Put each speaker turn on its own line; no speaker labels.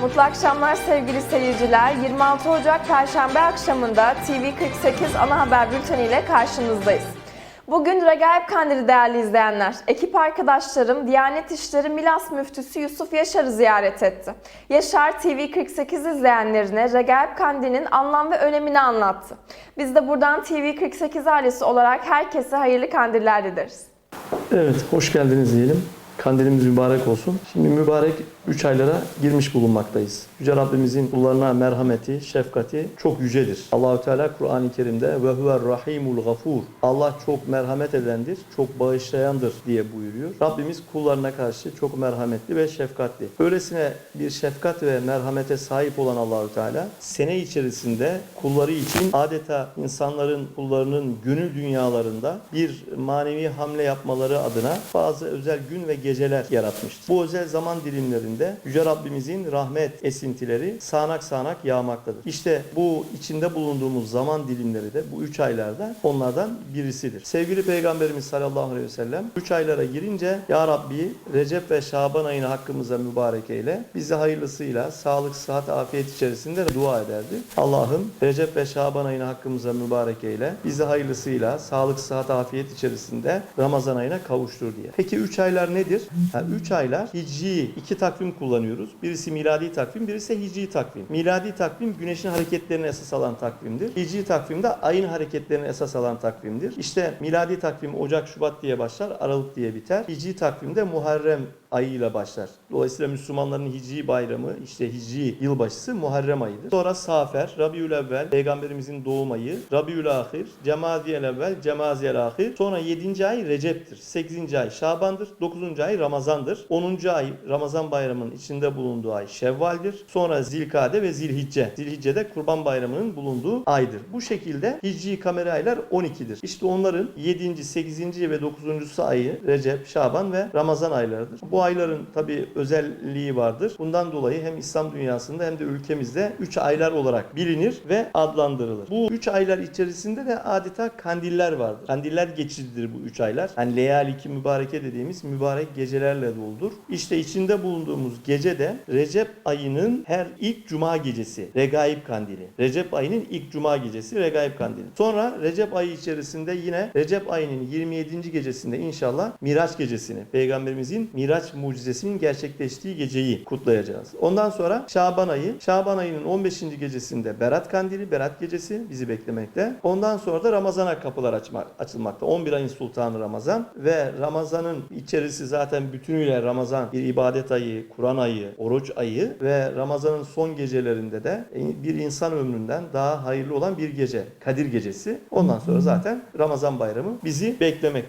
Mutlu akşamlar sevgili seyirciler. 26 Ocak Perşembe akşamında TV48 ana haber bülteni ile karşınızdayız. Bugün Regaip Kandili değerli izleyenler. Ekip arkadaşlarım Diyanet İşleri Milas Müftüsü Yusuf Yaşar'ı ziyaret etti. Yaşar TV48 izleyenlerine Regaip Kandili'nin anlam ve önemini anlattı. Biz de buradan TV48 ailesi olarak herkese hayırlı kandiller dileriz.
Evet, hoş geldiniz diyelim. Kandilimiz mübarek olsun. Şimdi mübarek 3 aylara girmiş bulunmaktayız. Yüce Rabbimizin kullarına merhameti, şefkati çok yücedir. Allahü Teala Kur'an-ı Kerim'de ve huver rahimul gafur. Allah çok merhamet edendir, çok bağışlayandır diye buyuruyor. Rabbimiz kullarına karşı çok merhametli ve şefkatli. Böylesine bir şefkat ve merhamete sahip olan Allahü Teala sene içerisinde kulları için adeta insanların kullarının gönül dünyalarında bir manevi hamle yapmaları adına bazı özel gün ve geceler yaratmıştır. Bu özel zaman dilimlerinde Yüce Rabbimizin rahmet esintileri sağanak sağanak yağmaktadır. İşte bu içinde bulunduğumuz zaman dilimleri de bu üç aylarda onlardan birisidir. Sevgili Peygamberimiz sallallahu aleyhi ve sellem üç aylara girince Ya Rabbi Recep ve Şaban ayını hakkımıza mübarek eyle. Bizi hayırlısıyla sağlık, sıhhat, afiyet içerisinde dua ederdi. Allah'ım Recep ve Şaban ayını hakkımıza mübarek eyle. Bizi hayırlısıyla sağlık, sıhhat, afiyet içerisinde Ramazan ayına kavuştur diye. Peki üç aylar nedir? Ha, üç aylar hicri iki takvim kullanıyoruz. Birisi miladi takvim, birisi hicri takvim. Miladi takvim güneşin hareketlerine esas alan takvimdir. Hicri takvim de ayın hareketlerine esas alan takvimdir. İşte miladi takvim Ocak, Şubat diye başlar, Aralık diye biter. Hicri takvimde Muharrem ayıyla başlar. Dolayısıyla Müslümanların hicri bayramı, işte hicri yılbaşısı Muharrem ayıdır. Sonra Safer, Rabiül Evvel, Peygamberimizin doğum ayı, Rabiül Ahir, Cemadiyel Evvel, Cemaziyel Ahir. Sonra 7. ay Recep'tir. 8. ay Şaban'dır. 9. ay Ramazan'dır. 10. ay Ramazan bayramının içinde bulunduğu ay Şevval'dir. Sonra Zilkade ve Zilhicce. Zilhicce'de Kurban Bayramı'nın bulunduğu aydır. Bu şekilde hicri kamera aylar 12'dir. İşte onların 7. 8. ve 9. ayı Recep, Şaban ve Ramazan aylarıdır. Bu ayların tabi özelliği vardır. Bundan dolayı hem İslam dünyasında hem de ülkemizde 3 aylar olarak bilinir ve adlandırılır. Bu 3 aylar içerisinde de adeta kandiller vardır. Kandiller geçididir bu 3 aylar. Yani leyaliki mübareke dediğimiz mübarek gecelerle doludur. İşte içinde bulunduğumuz gece de Recep ayının her ilk cuma gecesi Regaib Kandili. Recep ayının ilk cuma gecesi Regaib Kandili. Sonra Recep ayı içerisinde yine Recep ayının 27. gecesinde inşallah Miraç gecesini, Peygamberimizin Miraç mucizesinin gerçekleştiği geceyi kutlayacağız. Ondan sonra Şaban ayı, Şaban ayının 15. gecesinde Berat Kandili, Berat gecesi bizi beklemekte. Ondan sonra da Ramazan'a kapılar açma, açılmakta. 11 ayın sultanı Ramazan ve Ramazan'ın içerisi zaten bütünüyle Ramazan bir ibadet Kur'an ayı, oruç ayı ve Ramazan'ın son gecelerinde de bir insan ömründen daha hayırlı olan bir gece, Kadir gecesi. Ondan sonra zaten Ramazan bayramı bizi beklemektedir.